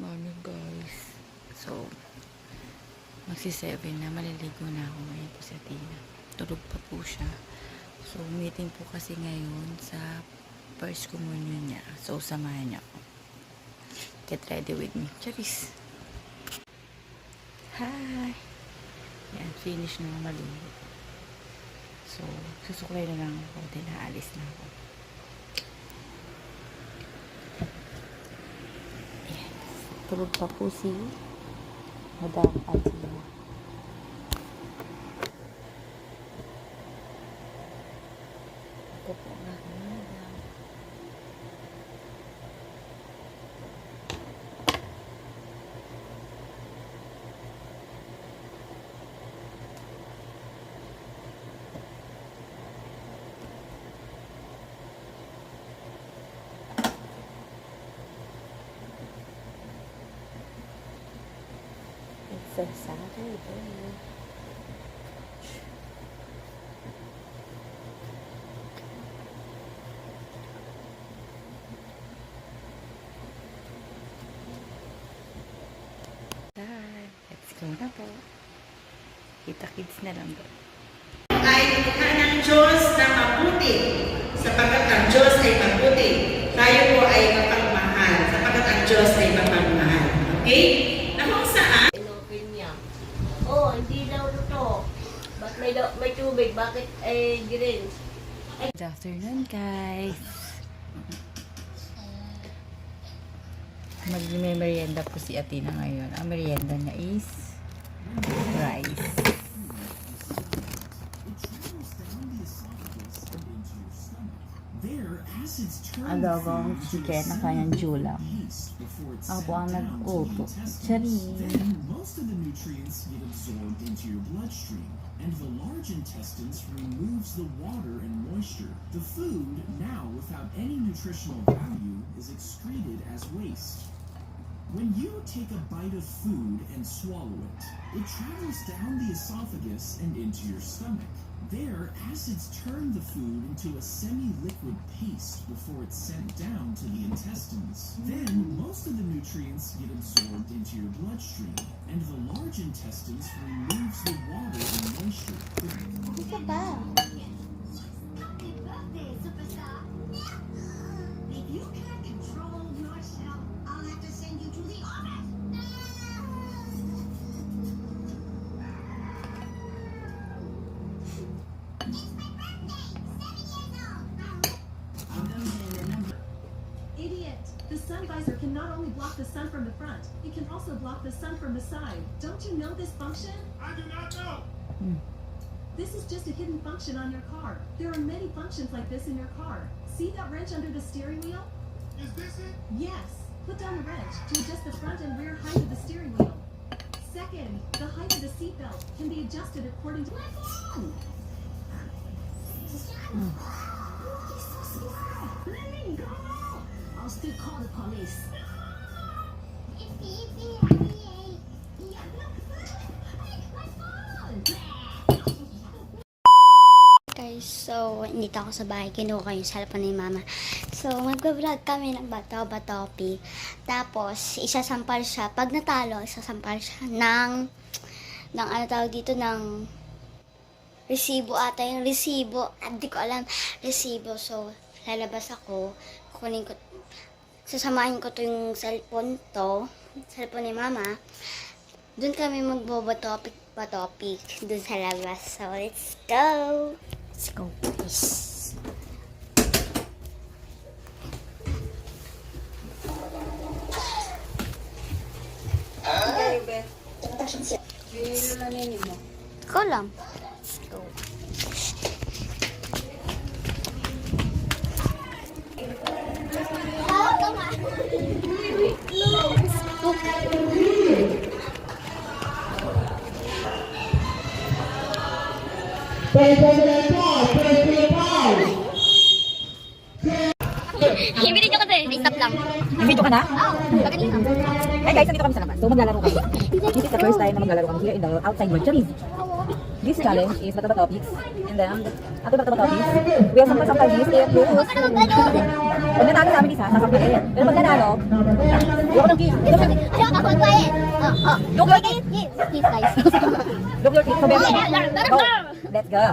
morning guys. So, magsi 7 na. Maliligo na ako ngayon po sa Tina. Tulog pa po siya. So, meeting po kasi ngayon sa first communion niya. So, samahan niya ako. Get ready with me. Charis! Hi! Yan, finish na maligo. So, susuklay na lang ako. Then, aalis na ako. Tulog pa po si Madam Atia. Ito po ang aking madam. It's a Saturday. Hi, let's go na po. Kita kids na lang po. ay ng Diyos na mabuti, sapagkat ang Diyos ay mabuti. Tayo po ay mapagmahal, sapagkat ang Diyos ay mapagmahal. Okay? Na kung saan, Inopen niya. Oh, hindi daw to. Ba't may, tubig? Bakit eh green? Good afternoon, guys. Magme-merienda po si Atina ngayon. Ang merienda niya is rice. Adobong chicken na kanyang julang. Ako sent ang intestines. Charing. And the large intestines removes the water and moisture. The food, now without any nutritional value, is excreted as waste. When you take a bite of food and swallow it, it travels down the esophagus and into your stomach. There, acids turn the food into a semi-liquid paste before it's sent down to the intestines. Then, most of the nutrients get absorbed into your bloodstream, and the large intestines removes the sun visor can not only block the sun from the front, it can also block the sun from the side. Don't you know this function? I do not know. Hmm. This is just a hidden function on your car. There are many functions like this in your car. See that wrench under the steering wheel? Is this it? Yes. Put down the wrench to adjust the front and rear height of the steering wheel. Second, the height of the seatbelt can be adjusted according to... My phone! Guys, so, nandito ako sa bahay. Kinuha ko yung cellphone ni mama. So, magbablog kami ng bato batopi. Tapos, isasampal siya. Pag natalo, isasampal siya ng, ng ano tawag dito, ng resibo ata yung resibo. Hindi ko alam, resibo. So, lalabas ako. Kunin ko, sasamahin ko to yung cellphone to. Cellphone ni mama. Doon kami magbobotopic topic doon sa labas. So, let's go! Let's go, guys. Ikaw lang. Ibili nyo kasi. Stop lang. Video ka na? Oo, paganina. Hi guys, nandito kami sa labas. So maglalaro kami. This is the first time na maglalaro kami here in the outside world. This challenge is Bato Topics. And then, after Bato Topics, we have this if you lose. Pag natalo sa amin isa, sasampalin. Pero pag nanalo, yung ng ka pag-quiet? Oh, oh. Look your teeth. Yes, guys. Look your teeth. So. Let's go.